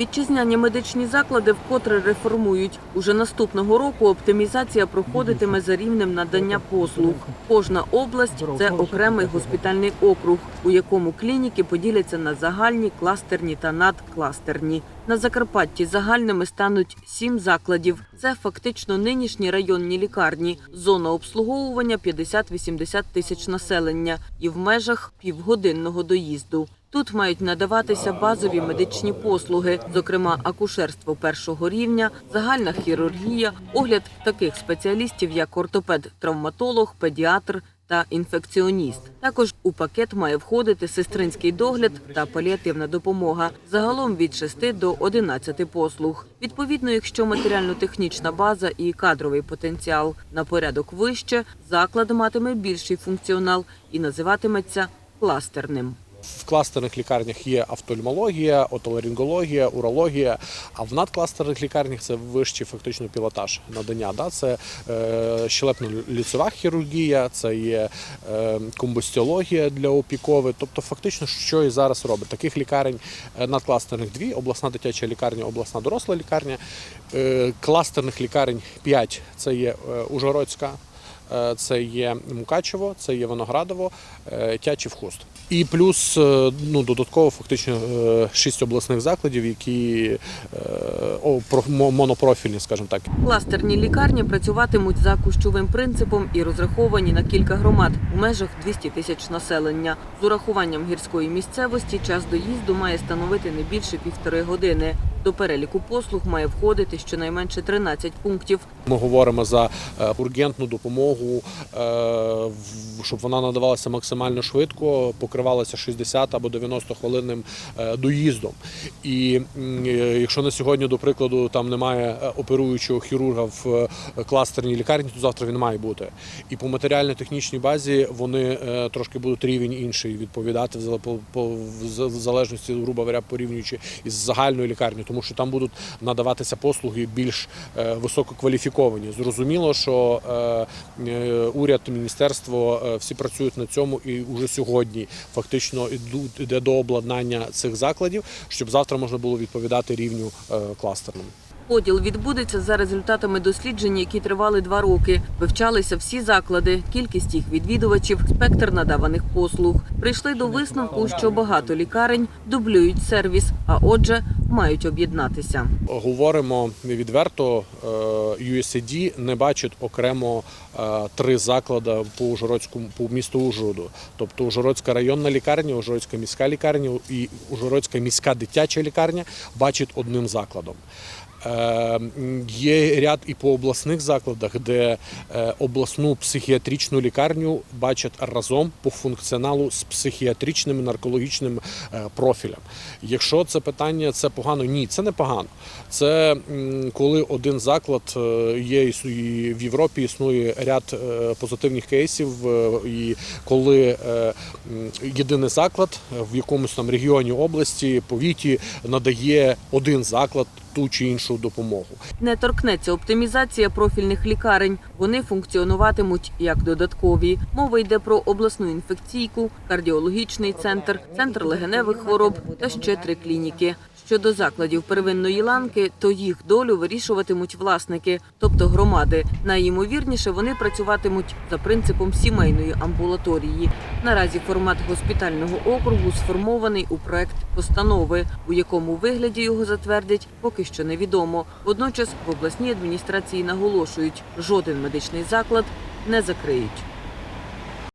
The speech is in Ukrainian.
Вітчизняні медичні заклади вкотре реформують. Уже наступного року оптимізація проходитиме за рівнем надання послуг. Кожна область це окремий госпітальний округ, у якому клініки поділяться на загальні, кластерні та надкластерні. На Закарпатті загальними стануть сім закладів. Це фактично нинішні районні лікарні. Зона обслуговування 50-80 тисяч населення і в межах півгодинного доїзду. Тут мають надаватися базові медичні послуги, зокрема акушерство першого рівня, загальна хірургія, огляд таких спеціалістів, як ортопед, травматолог, педіатр та інфекціоніст. Також у пакет має входити сестринський догляд та паліативна допомога. Загалом від 6 до 11 послуг. Відповідно, якщо матеріально-технічна база і кадровий потенціал на порядок вище, заклад матиме більший функціонал і називатиметься кластерним. В кластерних лікарнях є офтальмологія, отоларингологія, урологія. А в надкластерних лікарнях це вищий фактично пілотаж надання. Да? Це е, щелепно-ліцева хірургія, це є е, комбустіологія для опікови. Тобто, фактично, що і зараз робить. Таких лікарень е, надкластерних дві: обласна дитяча лікарня, обласна доросла лікарня. Е, кластерних лікарень п'ять це є е, Ужгородська. Е, Це є Мукачево, це є Виноградово, е, Тячів Хуст. І плюс е, ну, додатково фактично шість обласних закладів, які монопрофільні, скажімо так. Кластерні лікарні працюватимуть за кущовим принципом і розраховані на кілька громад у межах 200 тисяч населення. З урахуванням гірської місцевості час доїзду має становити не більше півтори години. До переліку послуг має входити щонайменше 13 пунктів. Ми говоримо за е, ургентну допомогу, е, щоб вона надавалася максимально швидко, покривалася 60 або 90 хвилинним е, доїздом. І якщо на сьогодні, до прикладу, там немає оперуючого хірурга в кластерній лікарні, то завтра він має бути. І по матеріально-технічній базі вони трошки будуть рівень інший відповідати в залежності, грубо говоря, порівнюючи із загальною лікарнею, тому що там будуть надаватися послуги більш е, висококваліфіковані. Зрозуміло, що е, е, уряд, міністерство всі працюють на цьому, і вже сьогодні фактично йде до обладнання цих закладів, щоб завтра можна було відповідати рівню кластерному. Поділ відбудеться за результатами досліджень, які тривали два роки. Вивчалися всі заклади, кількість їх відвідувачів, спектр надаваних послуг. Прийшли до висновку, що багато лікарень дублюють сервіс, а отже, мають об'єднатися. Говоримо відверто, е, USAID не бачить окремо е, три заклади по Ужгородському по місту Ужгороду. Тобто Ужгородська районна лікарня, Ужгородська міська лікарня і Ужгородська міська дитяча лікарня бачить одним закладом. Е, Є ряд і по обласних закладах, де е, обласну психіатричну лікарню бачать разом по функціоналу з психіатричним наркологічним е, профілем. Якщо це питання це погано, ні, це не погано. Це коли один заклад е, є і в Європі існує ряд позитивних кейсів, і коли єдиний заклад в якомусь там регіоні області, повіті надає один заклад ту чи іншу допомогу. Не торкнеться оптимізація профільних лікарень. Вони функціонуватимуть як додаткові. Мова йде про обласну інфекційку, кардіологічний центр, центр легеневих хвороб та ще три клініки. Щодо закладів первинної ланки, то їх долю вирішуватимуть власники, тобто громади. Найімовірніше вони працюватимуть за принципом сімейної амбулаторії. Наразі формат госпітального округу сформований у проект постанови, у якому вигляді його затвердять, поки що невідомо. Водночас в обласній адміністрації наголошують, жоден медичний заклад не закриють.